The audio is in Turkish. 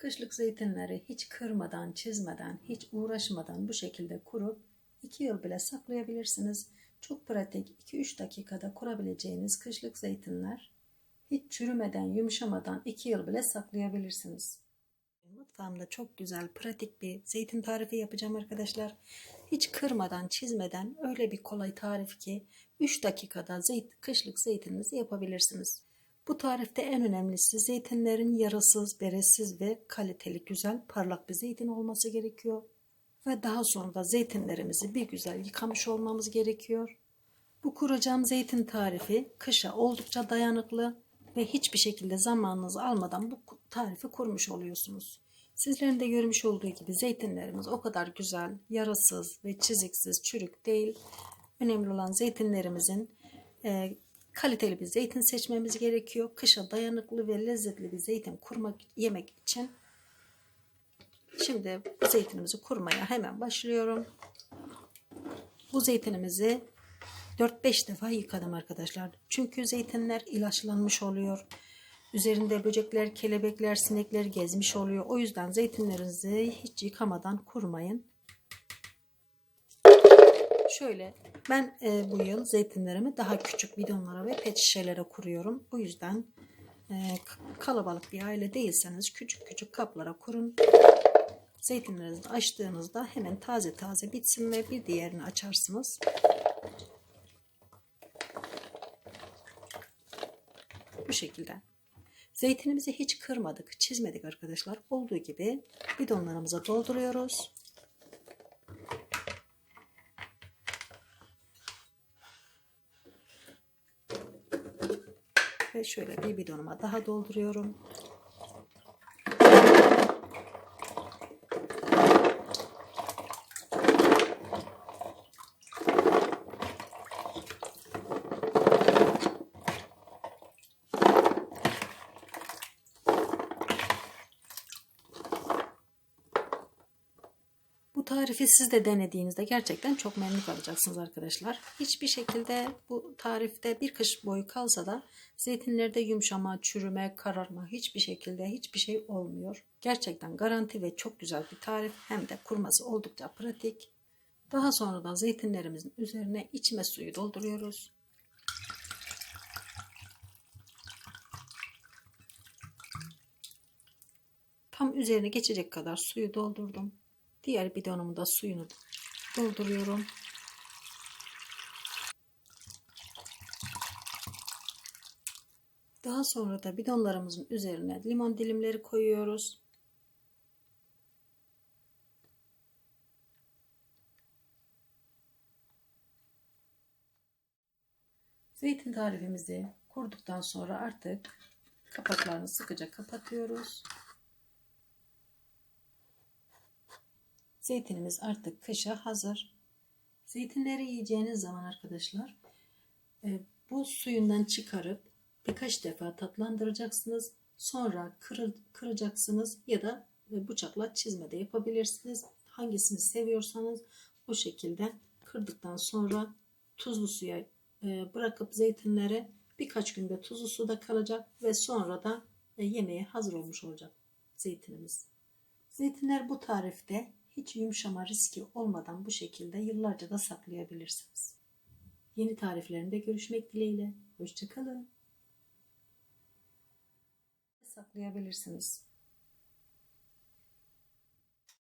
Kışlık zeytinleri hiç kırmadan, çizmeden, hiç uğraşmadan bu şekilde kurup 2 yıl bile saklayabilirsiniz. Çok pratik 2-3 dakikada kurabileceğiniz kışlık zeytinler hiç çürümeden, yumuşamadan 2 yıl bile saklayabilirsiniz. Mutfağımda çok güzel, pratik bir zeytin tarifi yapacağım arkadaşlar. Hiç kırmadan, çizmeden öyle bir kolay tarif ki 3 dakikada zeyt, kışlık zeytininizi yapabilirsiniz. Bu tarifte en önemlisi zeytinlerin yarasız, beresiz ve kaliteli, güzel, parlak bir zeytin olması gerekiyor. Ve daha sonra da zeytinlerimizi bir güzel yıkamış olmamız gerekiyor. Bu kuracağım zeytin tarifi kışa oldukça dayanıklı ve hiçbir şekilde zamanınızı almadan bu tarifi kurmuş oluyorsunuz. Sizlerin de görmüş olduğu gibi zeytinlerimiz o kadar güzel, yarasız ve çiziksiz, çürük değil. Önemli olan zeytinlerimizin e, kaliteli bir zeytin seçmemiz gerekiyor. Kışa dayanıklı ve lezzetli bir zeytin kurmak, yemek için. Şimdi bu zeytinimizi kurmaya hemen başlıyorum. Bu zeytinimizi 4-5 defa yıkadım arkadaşlar. Çünkü zeytinler ilaçlanmış oluyor. Üzerinde böcekler, kelebekler, sinekler gezmiş oluyor. O yüzden zeytinlerinizi hiç yıkamadan kurmayın. Şöyle ben e, bu yıl zeytinlerimi daha küçük bidonlara ve pet şişelere kuruyorum. Bu yüzden e, kalabalık bir aile değilseniz küçük küçük kaplara kurun. Zeytinlerinizi açtığınızda hemen taze taze bitsin ve bir diğerini açarsınız. Bu şekilde. Zeytinimizi hiç kırmadık, çizmedik arkadaşlar. Olduğu gibi bidonlarımıza dolduruyoruz. Şöyle bir bidonuma daha dolduruyorum. Tarifi siz de denediğinizde gerçekten çok memnun kalacaksınız arkadaşlar. Hiçbir şekilde bu tarifte bir kış boyu kalsa da zeytinlerde yumuşama, çürüme, kararma hiçbir şekilde hiçbir şey olmuyor. Gerçekten garanti ve çok güzel bir tarif hem de kurması oldukça pratik. Daha sonra da zeytinlerimizin üzerine içme suyu dolduruyoruz. Tam üzerine geçecek kadar suyu doldurdum. Diğer bidonumu da suyunu dolduruyorum. Daha sonra da bidonlarımızın üzerine limon dilimleri koyuyoruz. Zeytin tarifimizi kurduktan sonra artık kapaklarını sıkıca kapatıyoruz. Zeytinimiz artık kışa hazır. Zeytinleri yiyeceğiniz zaman arkadaşlar e, bu suyundan çıkarıp birkaç defa tatlandıracaksınız. Sonra kır, kıracaksınız ya da e, bıçakla çizme de yapabilirsiniz. Hangisini seviyorsanız o şekilde kırdıktan sonra tuzlu suya e, bırakıp zeytinleri birkaç günde tuzlu suda kalacak ve sonra da yemeğe hazır olmuş olacak zeytinimiz. Zeytinler bu tarifte hiç yumuşama riski olmadan bu şekilde yıllarca da saklayabilirsiniz. Yeni tariflerinde görüşmek dileğiyle. Hoşçakalın. Saklayabilirsiniz.